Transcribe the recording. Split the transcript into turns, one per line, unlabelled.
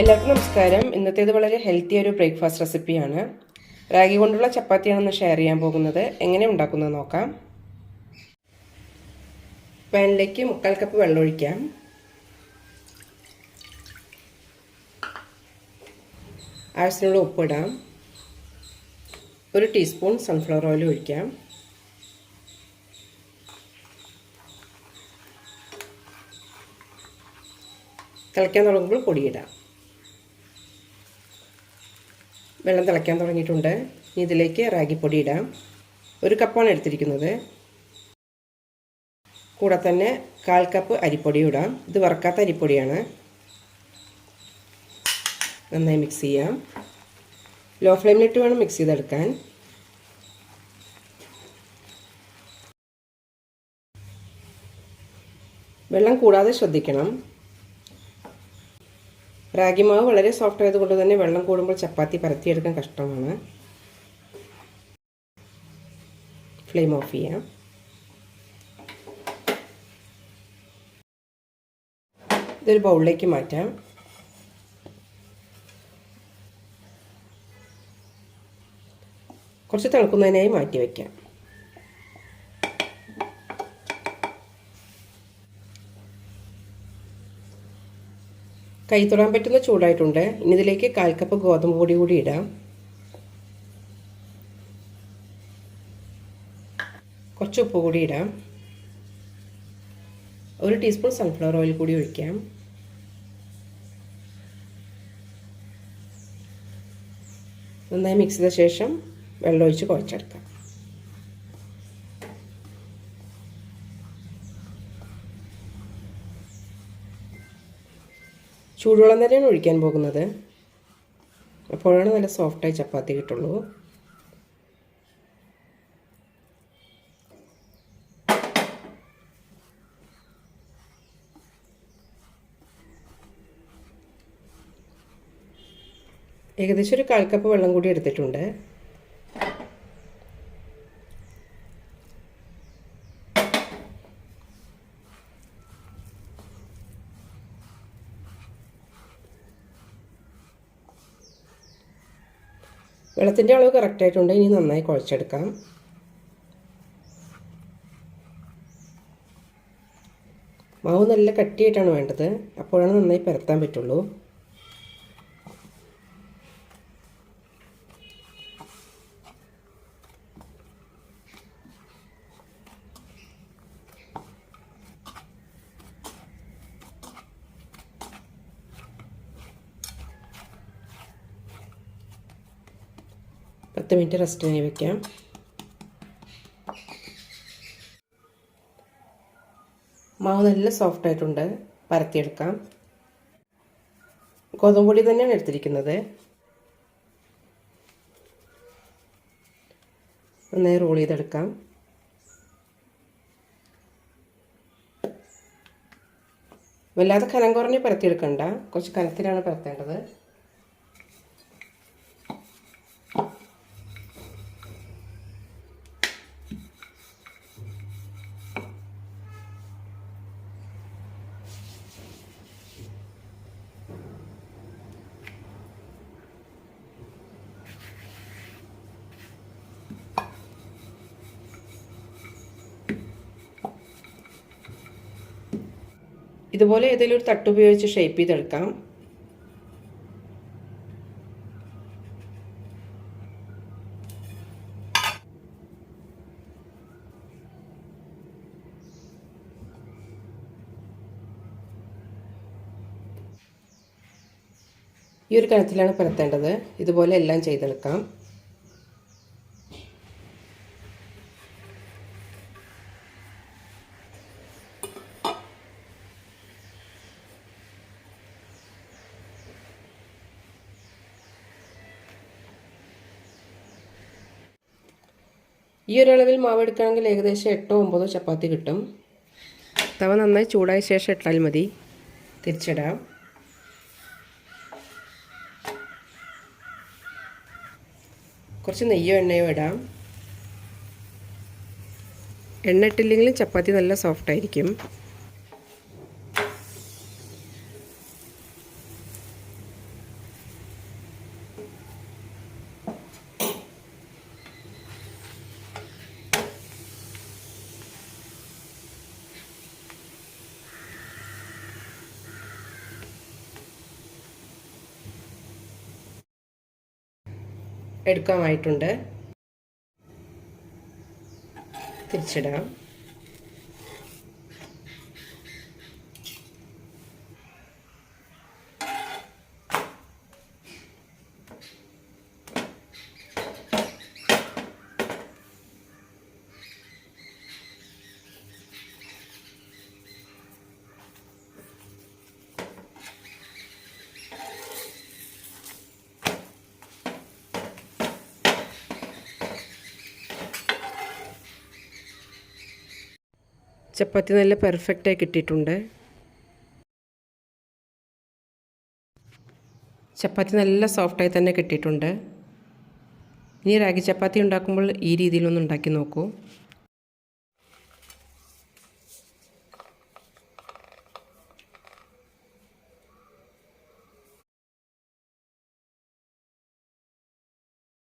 എല്ലാവർക്കും നമസ്കാരം. ഇന്നത്തേത് വളരെ ഹെൽത്തി ഒരു ബ്രേക്ക്ഫാസ്റ്റ് റെസിപ്പിയാണ് റാഗി കൊണ്ടുള്ള ചപ്പാത്തിയാണെന്ന് ഷെയർ ചെയ്യാൻ പോകുന്നത്. എങ്ങനെ ഉണ്ടാക്കുന്നത് നോക്കാം. പാനിലേക്ക് മുക്കാൽ കപ്പ് വെള്ളം ഒഴിക്കാം. ആവശ്യത്തിനുള്ള ഉപ്പിടാം ഒരു ടീസ്പൂൺ സൺഫ്ലവർ ഓയിൽ ഒഴിക്കാം. തിളയ്ക്കാൻ തുടങ്ങുമ്പോൾ പൊടിയിടാം വെള്ളം തിളയ്ക്കാൻ തുടങ്ങിയിട്ടുണ്ട്. ഇനി ഇതിലേക്ക് റാഗിപ്പൊടി ഇടാം. ഒരു കപ്പാണ് എടുത്തിരിക്കുന്നത്. കൂടെ തന്നെ കാൽ കപ്പ് അരിപ്പൊടി ഇടാം. ഇത് വറക്കാത്ത അരിപ്പൊടിയാണ്. നന്നായി മിക്സ് ചെയ്യാം. ലോ ഫ്ലെയിമിലിട്ട് വേണം മിക്സ് ചെയ്തെടുക്കാൻ. വെള്ളം കൂടാതെ ശ്രദ്ധിക്കണം. റാഗി മാവ് വളരെ സോഫ്റ്റ് ആയതുകൊണ്ട് തന്നെ വെള്ളം കൂടുമ്പോൾ ചപ്പാത്തി പരത്തിയെടുക്കാൻ കഷ്ടമാണ്. ഫ്ലെയിം ഓഫ് ചെയ്യാം. ഇതൊരു ബൗളിലേക്ക് മാറ്റാം. കുറച്ച് തിളക്കുന്നതിനായി മാറ്റി വയ്ക്കാം കൈ തൊടാൻ പറ്റുന്ന ചൂടായിട്ടുണ്ട്. ഇനി ഇതിലേക്ക് കാൽ കപ്പ് ഗോതമ്പ് പൊടി കൂടി ഇടാം. കുറച്ച് ഉപ്പ് കൂടി ഇടാം. ഒരു ടീസ്പൂൺ സൺഫ്ലവർ ഓയിൽ കൂടി ഒഴിക്കാം. നന്നായി മിക്സ് ചെയ്ത ശേഷം വെള്ളം ഒഴിച്ച് കുഴച്ചെടുക്കാം. ചൂടുവെള്ളം തന്നെയാണ് ഒഴിക്കാൻ പോകുന്നത്. അപ്പോഴാണ് നല്ല സോഫ്റ്റായി ചപ്പാത്തി കിട്ടുള്ളൂ. ഏകദേശം ഒരു കാൽ കപ്പ് വെള്ളം കൂടി എടുത്തിട്ടുണ്ട്. വെള്ളത്തിന്റെ അളവ് കറക്റ്റായിട്ടുണ്ട് ഇനി നന്നായി കുഴച്ചെടുക്കാം. മാവ് നല്ല കട്ടിയായിട്ടാണ് വേണ്ടത്. അപ്പോഴാണ് നന്നായി പരത്താൻ പറ്റുള്ളൂ. പത്ത് മിനിറ്റ് റെസ്റ്റിനായി വെക്കാം. മാവ് നല്ല സോഫ്റ്റ് ആയിട്ടുണ്ട്. പരത്തിയെടുക്കാം. ഗോതമ്പ് പൊടി തന്നെയാണ് എടുത്തിരിക്കുന്നത്. നന്നായി റോൾ ചെയ്തെടുക്കാം. വല്ലാതെ കനം കുറഞ്ഞ് പരത്തിയെടുക്കണ്ട. കുറച്ച് കനത്തിലാണ് പരത്തേണ്ടത്. ഇതുപോലെ ഏതെങ്കിലും ഒരു തട്ട് ഉപയോഗിച്ച് ഷേപ്പ് ചെയ്തെടുക്കാം. ഈ ഒരു കണത്തിലാണ് പരത്തേണ്ടത്. ഇതുപോലെ എല്ലാം ചെയ്തെടുക്കാം. ഈ ഒരളവിൽ മാവ് എടുക്കുകയാണെങ്കിൽ ഏകദേശം എട്ടോ ഒമ്പതോ ചപ്പാത്തി കിട്ടും. തവ നന്നായി ചൂടായ ശേഷം ഇട്ടാൽ മതി. തിരിച്ചിടാം. കുറച്ച് നെയ്യോ എണ്ണയോ ഇടാം. എണ്ണ ഇട്ടില്ലെങ്കിലും ചപ്പാത്തി നല്ല സോഫ്റ്റ് ആയിരിക്കും. എടുക്കാമായിട്ടുണ്ട് തിരിച്ചിടാം. ചപ്പാത്തി നല്ല പെർഫെക്റ്റായി കിട്ടിയിട്ടുണ്ട്. ചപ്പാത്തി നല്ല സോഫ്റ്റായി തന്നെ കിട്ടിയിട്ടുണ്ട്. ഇനി റാഗി ചപ്പാത്തി ഉണ്ടാക്കുമ്പോൾ ഈ രീതിയിലൊന്ന് ഉണ്ടാക്കി നോക്കൂ.